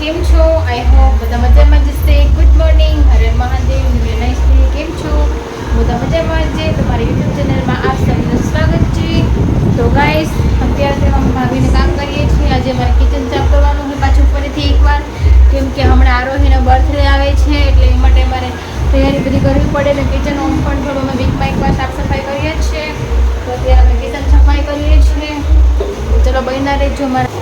કેમ છો? I hope બધા મજામાં જ હશે. ગુડ મોર્નિંગ હરે મહાદેવ. નાઇસ ડે કેમ છો? બધા મજામાં જ છે. તમારી યુટ્યુબ ચેનલમાં આપ સૌનું સ્વાગત છે. તો ગાઈસ અત્યારે અમે ભાભીને કામ કરીએ છીએ. આજે મારે કિચન સાફ કરવાનું છે પાછું ફરીથી એકવાર. કેમ કે હમણાં આરોહીનો બર્થડે આવે છે, એટલે એ માટે મારે તૈયારી બધી કરવી પડે ને કિચન ઓમ પણ થોડું અમે વીકમાં એકવાર સાફ સફાઈ કરીએ છીએ. તો અત્યારે અમે કિચન સફાઈ કરીએ છીએ. ચલો બહેના રહેજો મારા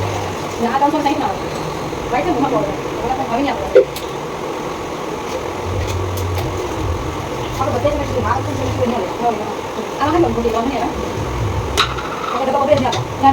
તો જેવી કોઈ નહીં આવે આ મને બોલી લો ને આપણે તો બબે જ ના ના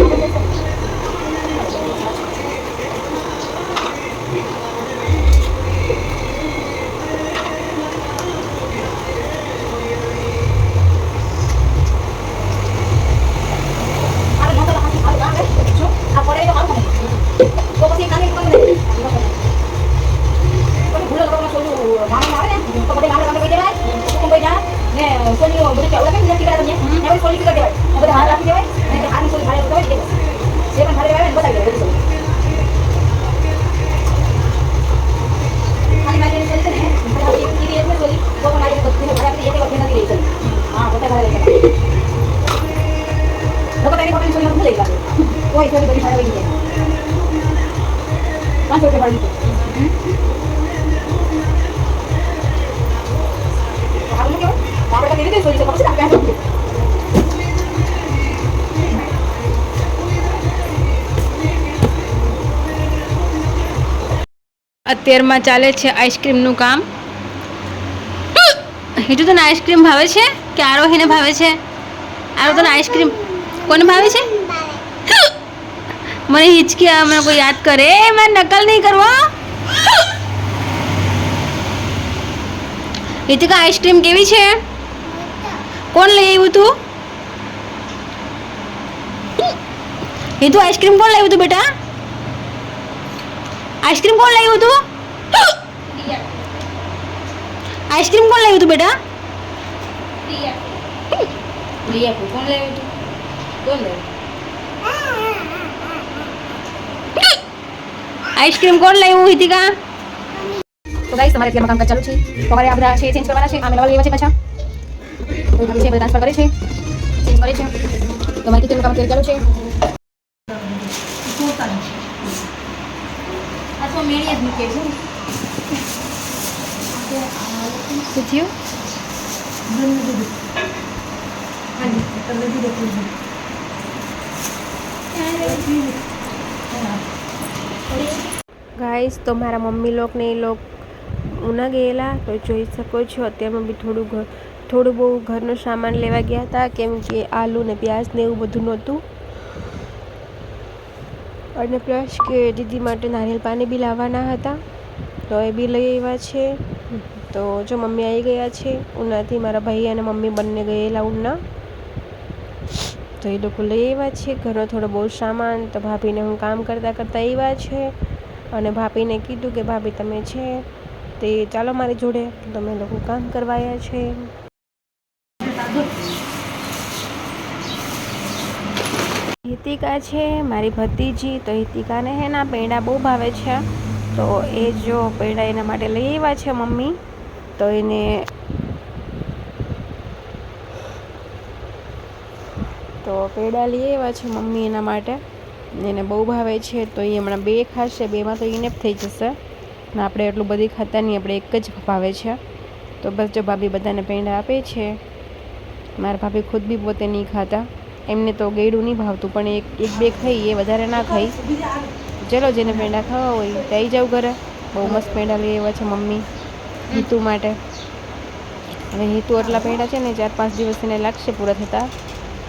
અત્યારમાં ચાલે છે આઈસ્ક્રીમનું કામ. હીટુ તને આઈસ્ક્રીમ ભાવે છે કે આરોહીને ભાવે છે? આરો તને આઈસ્ક્રીમ કોને ભાવે છે? મને હિચકી મને કોઈ યાદ કરે. મારે નકલ નહીં કરવો હિતિકા, આઈસ્ક્રીમ કેવી છે? કોણ લઈ આવ્યું તું? હિતુ, આઈસ્ક્રીમ કોણ લાવ્યું તું બેટા? આઈસ્ક્રીમ કોણ લાવ્યું તું આઈસ્ક્રીમ કોણ લાવ્યું તું બેટા? કોણ લાવ્યું તું કોણ આઈસ્ક્રીમ કોણ લાવ્યું હિતિકા તો ગાઈસ તમારે અત્યારમાં કામકાજ ચાલુ છે. તમારે આ બધા છે ચેન્જ કરવાના છે. આ મેનવલ લેવા છે પાછા. તો ભાભી છે બધા ટ્રાન્સફર કરે છે? ચેન્જ કરે છે. તમારે કિચનનું કામ અત્યારે ચાલુ છે આ તો મેળીએ તો મારા મમ્મી લોક ને એ લોક ઉના ગયેલા, તો જોઈ શકો છો. અત્યારમાં બી થોડું ઘર થોડું બહુ ઘરનો સામાન લેવા ગયા હતા, કેમ કે આલુ ને પ્યાજ ને એવું બધું નહોતું. અને પ્લસ કે દીદી માટે નારિયેલ પાણી બી લાવવાના હતા. તો એ બી લઈ આવ્યા છે. તો જો મમ્મી આવી ગયા છે, ઉનાથી મારા ભાઈ અને મમ્મી બંને ગયેલા ઉના. તો એ લોકો લઈ આવ્યા છે. ઘરનો થોડો બહુ સામાન, તો ભાભીને હું કામ કરતાં કરતાં આવ્યા છે. અને ભાભીને કીધું કે, ભાભી, તમે છે તે, ચાલો મારી જોડે. તો અમે લોકો કામ કરવાયા છે. હિતિકા છે, મારી ભત્રીજી તો હિતિકાને હે ના પેંડા બહુ ભાવે છે. તો એ જો પેંડા એના માટે લઈ આવ્યા છે મમ્મી, તો એને તો પેડા લઈ આવ્યા છે મમ્મી એના માટે. એને બહુ ભાવે છે, તો એ હમણાં બે ખાશે, બેમાં તો ઇનેપ થઈ જશે. ને આપણે એટલું બધી ખાતા નહીં, આપણે એક જ ભાવે છે. તો બસ જો ભાભી બધાને પેંડા આપે છે. મારા ભાભી ખુદ બી પોતે નહીં ખાતા. એમને તો ગળ્યું નહીં ભાવતું, પણ એક એક બે ખાઈ, એ વધારે ના ખાઈ. ચલો જેને પેંડા ખાવા હોય તે આવી જાવ ઘરે. બહુ મસ્ત પેંડા લઈ આવ્યા છે મમ્મી, હિતુ માટે. હવે હિતુ આટલા પેંડા છે ને, ચાર પાંચ દિવસ એને લાગશે પૂરા થતાં.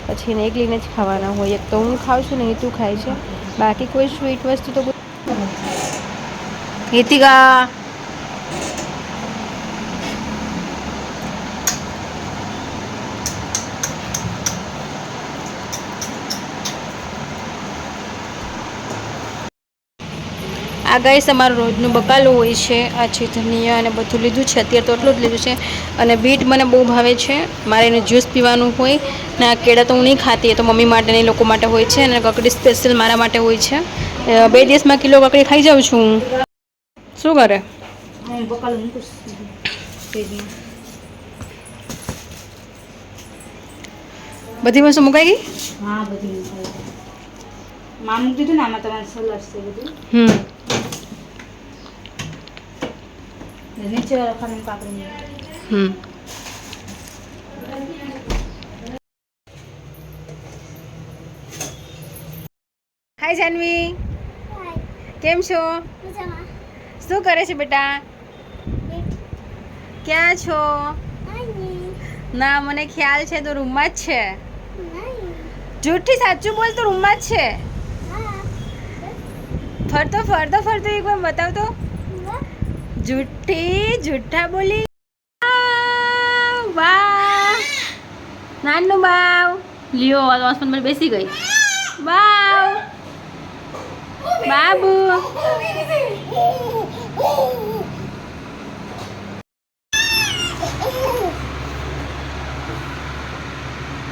પછી એને એકલીને જ ખાવાના હોય. એક તો હું ખાઉં છું ને, હિતુ ખાય છે. બાકી કોઈ સ્વીટ વસ્તુ તો હિતિકા! આ ગાઈસ અમારું રોજનું બકાલું હોય છે આ છે ધનિયા અને બધું લીધું છે અત્યારે તો એટલું જ લીધું છે. અને બીટ મને બહુ ભાવે છે મારે એને જ્યુસ પીવાનું હોય ને આ કેળા તો હું નહીં ખાતી એ તો મમ્મી માટે ને લોકો માટે હોય છે અને કકડી સ્પેશિયલ મારા માટે હોય છે. બે દિવસમાં કિલો કકડી ખાઈ જાઉં છું હું. શું કરે? બધી વસ્તુ મુકાઈ ગઈ? હા બધી માં દીધું ને આમાં તમારે સલાડ છે બધું. હમ. ને નીચે રખાનું કાપડી હમ. હાય જાનવી કેમ છો? શું કરે છે બેટા? ક્યાં છો? ના મને ખ્યાલ છે તો રૂમમાં જ છે. જૂઠી સાચું બોલ તો રૂમમાં જ છે. ફરતો ફરતો ફરતો એક વાર બતાવ તો. જુઠ્ઠી જુઠ્ઠા બોલી વાહ નાનું બાવ લ્યો આ હોસ્પિટલ પર બેસી ગઈ બાવ બાબુ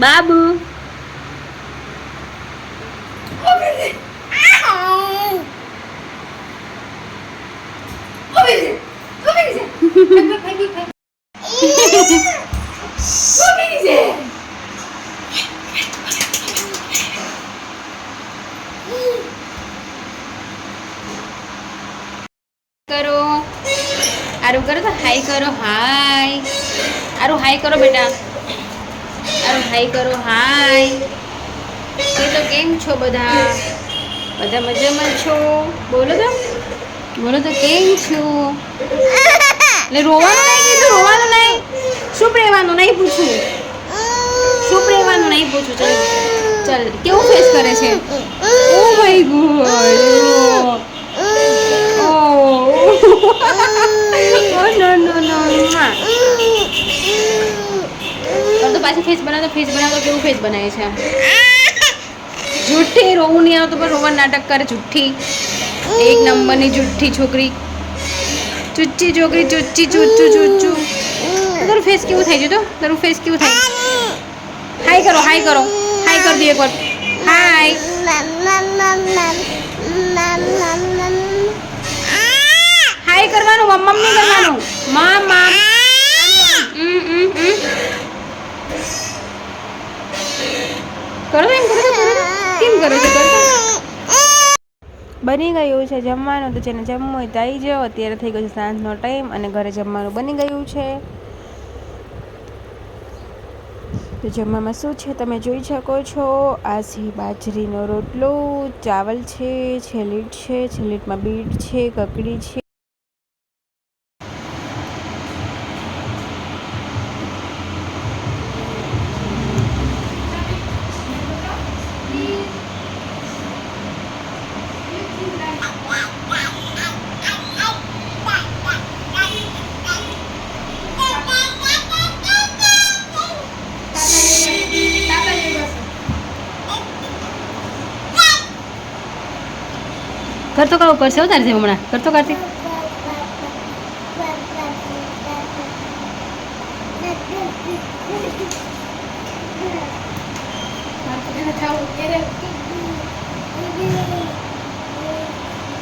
બાબુ કરો. આરું કરો તો હાય કરો, હાય. આરું હાય કરો બેટા. આરું હાય કરો, હાય. તે તો કેમ છો બધા? બધા મજામાં છો? બોલો તો. બોલો તો કેમ છો? એટલે રોવાનું નહીં કીધું, રોવાનું નહીં. શું પ્રેવાનું નહીં પૂછું? શું પ્રેવાનું નહીં પૂછું? ચાલ ચાલ, કેવું ફેસ કરે છે? Oh my god. no no તો પાછી ફેસ બનાવતો ફેસ બનાવતો કેવું ફેસ બનાવે છે? જુઠ્ઠી, રોવું નહીં આવતું, પણ રોવા નાટક કરે જુઠ્ઠી. એક નંબરની જુઠ્ઠી છોકરી. ચુચ્ચી છોકરી, ચુચ્ચી, ચુચ્ચુ ચુચ્ચુ. તારું ફેસ કેવું થાય છે તો તારું ફેસ કેવું થાય? હાય કરો હાય કરો. હાય કરી દો એકવાર હાય કરવાનું મમ્મમ નહીં કરવાનું મમ મમ ઉમ, ઉમ, ઉમ. કરો તો એમ કરો તો, કરો તો. કેમ કરો છો કરો તો. બની ગયું છે જમવાનું, તો જેને જમવું હોય તો આવી જાઓ. અત્યારે થઈ ગયો છે સાંજનો ટાઈમ અને ઘરે જમવાનું બની ગયું છે. તો જમવામાં શું છે તમે જોઈ શકો છો? આ છે બાજરીનો રોટલો, ચાવલ છે છેલીટ છે છેલીટમાં બીટ છે, કકડી છે. કરતો કાવું કરશે હો તારે હમણાં કરતો કરતી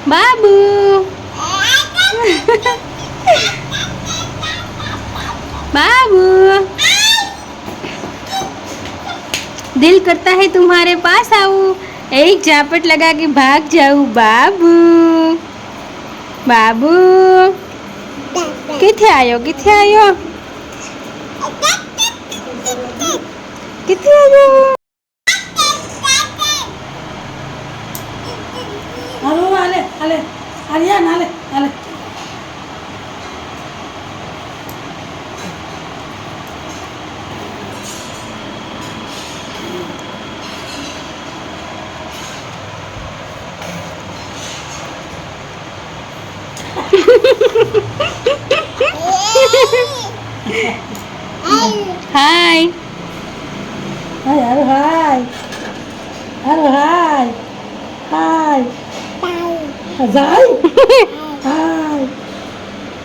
બાબુ बाबू दिल करता है तुम्हारे पास आऊं एक झापट लगा के भाग जाऊं बाबू बाबू किथे आयो किथे आयो किथे आयो હાલો હાલે હાલે આર્યન હાલે હાલે હાય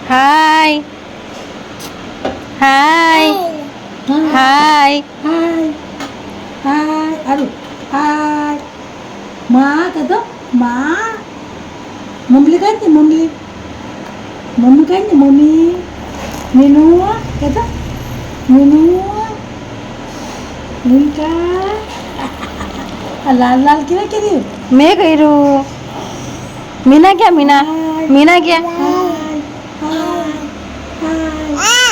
હાય હાય હાય હાય હાય હાલો હાયમાં કહેતો માં મમ્મી કાઢ ને મમ્મી મમ્મી કાઢ ને મમ્મી કહેતો મીનુ મીનકા આ લાલ લાલ કેવા કર્યું મેં કર્યું ક્યાં હાય હાય હાય હાય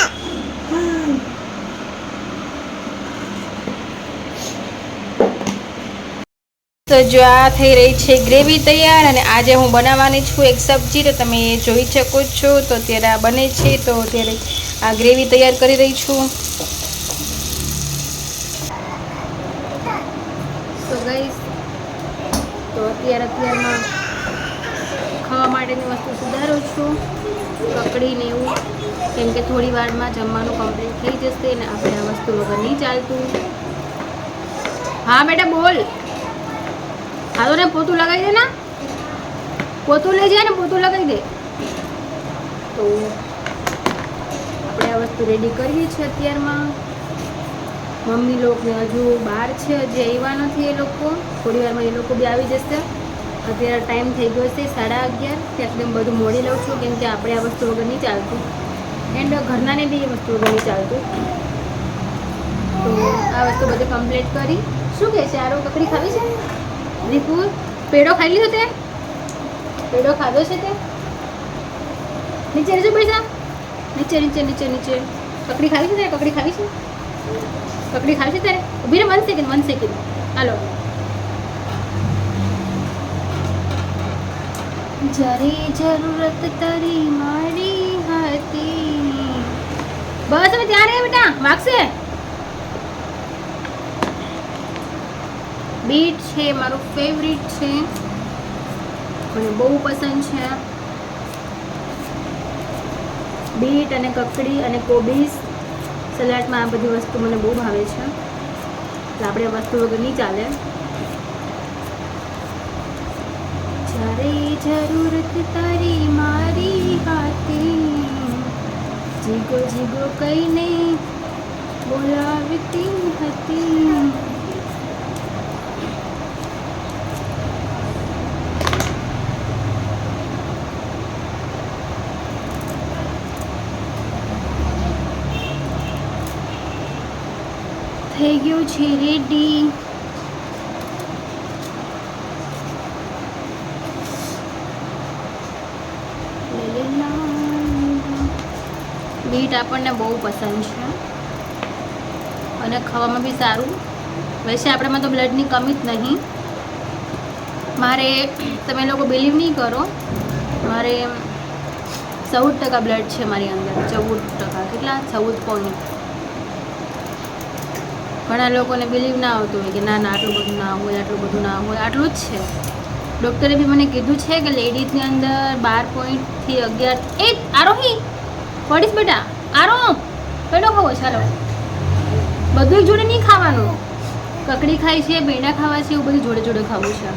તો જો આ થઈ રહી છે ગ્રેવી તૈયાર અને આજે હું બનાવવાની છું એક સબ્જી, તો તમે જોઈ શકો છો. તો અત્યારે બને છે, તો અત્યારે આ ગ્રેવી તૈયાર કરી રહી છું તો ગઈશ તો અત્યારે અત્યારમાં ખાવા માટેની વસ્તુ છું કકડીને એવું, કેમ કે થોડી વારમાં જમવાનું કમ્પ્લીટ થઈ જશે ને આપણે આ વસ્તુ વગર નહીં ચાલતું. હા, બેટા, બોલ. હાલો ને પોતું લગાવી દે ને. પોતું લઈ જાય ને, પોતું લગાવી દે. તો આપણે આ વસ્તુ રેડી કરીએ છીએ અત્યારમાં. મમ્મી લોકોને હજુ બહાર છે, હજી આવ્યા નથી એ લોકો. થોડી વારમાં એ લોકો બી આવી જશે. અત્યારે ટાઈમ થઈ ગયો છે સાડા અગિયાર. હું બધું મોડી લઉં છું, કેમ કે આપણે આ વસ્તુ વગર નહીં ચાલતું. એન્ડ ઘરનાને બી એ વસ્તુ વગર નહીં ચાલતું. તો આ વસ્તુ બધું કમ્પ્લીટ કરી. શું કહે છે? આરો કકડી ખાવી છે? દીપુ પેડો ખાઈ લીધો તે? પેડો ખાધો છે તે? નીચે રહેજો પૈસા. નીચે નીચે નીચે નીચે. કકડી ખાવી છે તારે કકડી ખાવી છે? કકડી ખાવી છે તારે? ઊભી રે વન સેકન્ડ વન સેકન્ડ હાલો. જ્યારે જરૂરત તારી મારી હતી. બસ હવે ત્યાં રહે બેટા, વાગશે? બીટ છે, મારું ફેવરિટ છે. મને બહુ પસંદ છે. બીટ અને કકડી અને કોબીસ સલાડમાં આ બધી વસ્તુ મને બહુ ભાવે છે. આપણે વસ્તુ વગર નહીં ચાલે. જ્યારે જરૂરત તારી મારી હતી જીગો જીગો કહીને બોલાવતી હતી થઈ ગયું છે રેડી. બીટ આપણને બહુ પસંદ છે. અને ખાવામાં બી સારું. વૈસે આપણામાં તો બ્લડની કમી જ નહીં. મારે તમે લોકો બિલીવ નહીં કરો. મારે ચૌદ ટકા બ્લડ છે મારી અંદર. ચૌદ ટકા. કેટલા? ચૌદ પોઈન્ટ ઘણા લોકોને બિલીવ ના આવતું હોય કે ના ના, આટલું બધું ના હોય, આટલું બધું ના હોય. આટલું જ છે. ડૉક્ટરે બી મને કીધું છે કે લેડીઝની અંદર બાર પોઈન્ટથી અગિયાર એ આરોહી, પડીશ બેટા. આરો પેડો ખાવો ચાલો. બધું જોડે નહીં ખાવાનું. કકડી ખાય છે ભેંડા ખાવા છે, એવું બધું જોડે જોડે ખાવું છે.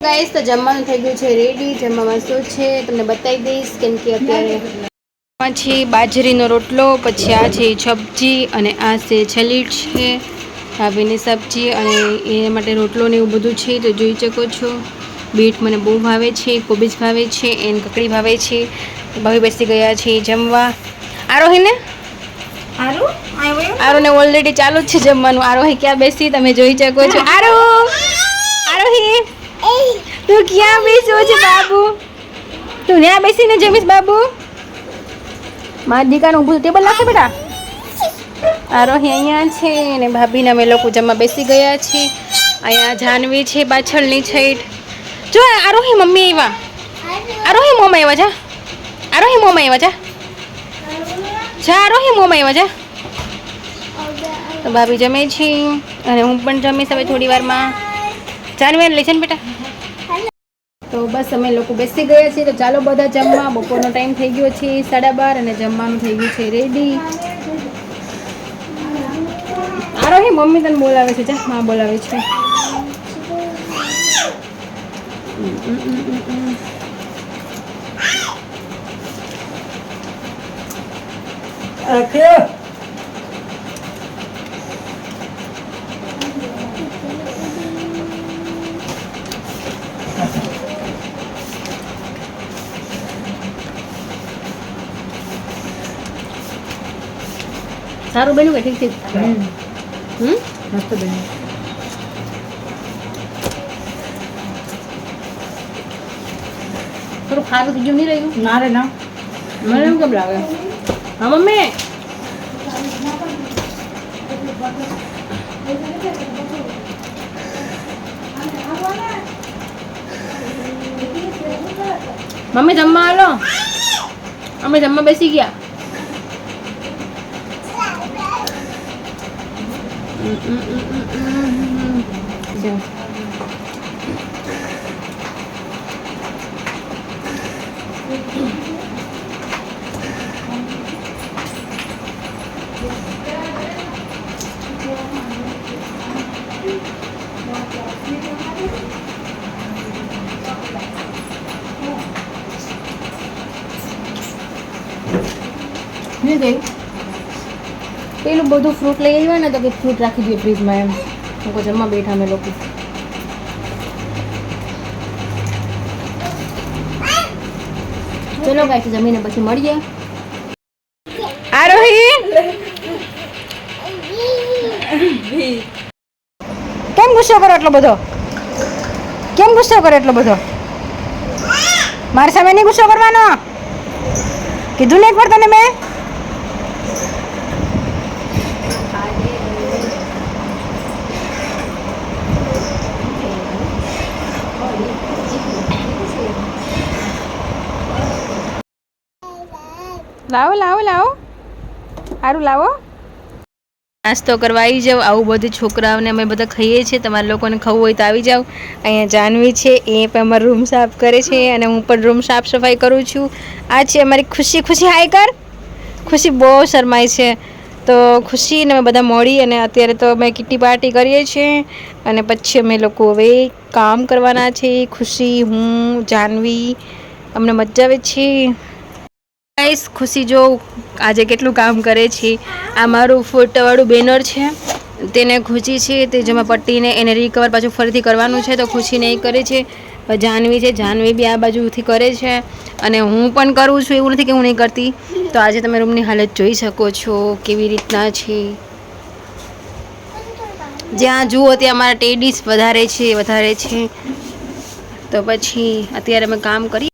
ગાઈસ તો જમવાનું થઈ ગયું છે રેડી જમવામાં શું છે, તમને બતાવી દઈશ, કેમ કે અત્યારે પછી બાજરીનો રોટલો, પછી આ છે સબ્જી, અને આ છે છલીટ છે, ભાભીની સબ્જી, અને એ માટે રોટલો ને એવું બધું છે, તો જોઈ શકો છો. બીટ મને બહુ ભાવે છે કોબીજ ભાવે છે એન કકડી ભાવે છે. ભાભી બેસી ગયા છે જમવા. આરોહીને આરોને ઓલરેડી ચાલુ જ છે જમવાનું. આરોહી ક્યાં બેસી? તમે જોઈ શકો છો. આરો! આરોહી તું ક્યાં બેસ્યો છે બાબુ? તું ત્યાં બેસીને જમીશ બાબુ? મારા દીકાનું ઊભું ટેબલ લાગશે બેટા. આરોહી અહીંયા છે અને ભાભીને અમે લોકો જમવા બેસી ગયા છીએ. અહીંયા જાનવી છે પાછળની સાઈડ જો, આરોહી મમ્મી આવ્યા આરોહી મોમ આવ્યા જા. આરોહી મોમ આવ્યા જા. જા, આરોહી મોમ આવ્યા જા. તો ભાભી જમે છે. અને હું પણ જમીશ હવે થોડી વારમાં. જાનવી લઈ છે ને બેટા. તો બસ અમે લોકો બેસી ગયા છીએ. તો ચાલો બધા જમવા. બપોરનો ટાઈમ થઈ ગયો છે સાડા બાર અને જમવાનું થઈ ગયું છે રેડી આરોહી, મમ્મી તને બોલાવે છે. જા, માં બોલાવે છે. ઓકે સારું બન્યું કે ઠીક ઠીક હમ મસ્ત બન્યું થોડું ખારું બીજું નહીં રહ્યું? ના રે ના. મને એમ કેમ લાગે? હા મમ્મી. મમ્મી જમવા હાલો. અમે જમવા બેસી ગયા. હમ, નહીં ગઈ પેલું બધું ફ્રૂટ લઈ આવ્યા ને તો કે ફ્રૂટ રાખી દઈએ ફ્રીજમાં એમ. લોકો જમવા બેઠા અમે લોકો. ચલો ગાય જમીને પછી મળીએ. આરોહી! કેમ ગુસ્સો કરો એટલો બધો? કેમ ગુસ્સો કરો એટલો બધો? મારી સામે નહીં ગુસ્સો કરવાનો? કીધું ને એકવાર તને મેં? લાવો લાવો લાવો. સારું લાવો. નાસ્તો કરવા આવી જાવ આવું બધું છોકરાઓને અમે બધા ખાઈએ છીએ. તમારા લોકોને ખાવું હોય તો આવી જાવ અહીંયા જાનવી છે. એ પણ અમારો રૂમ સાફ કરે છે અને હું પણ રૂમ સાફ સફાઈ કરું છું. આ છે અમારી ખુશી. ખુશી, હાય કર. ખુશી બહુ શરમાય છે. તો ખુશી ને અમે બધા મળી અને અત્યારે તો અમે કિટ્ટી પાર્ટી કરીએ છીએ. અને પછી અમે લોકો હવે કામ કરવાના છે. ખુશી, હું, જાનવી. અમને મજા આવે છે. ગાઈસ ખુશી જો આજે કેટલું કામ કરે છે. આ મારું ફોટાવાળું બેનર છે. તેને ખુશી છે તે જેમાં પટ્ટીને એને રિકવર પાછું ફરીથી કરવાનું છે તો ખુશીને એ કરે છે. જાનવી છે, જાનવી બી આ બાજુથી કરે છે. અને હું પણ કરું છું એવું નથી કે હું નહીં કરતી. તો આજે તમે રૂમની હાલત જોઈ શકો છો કેવી રીતના છે. જ્યાં જુઓ ત્યાં મારા ટેડીસ વધારે છે વધારે છે. તો પછી અત્યારે અમે કામ કરીએ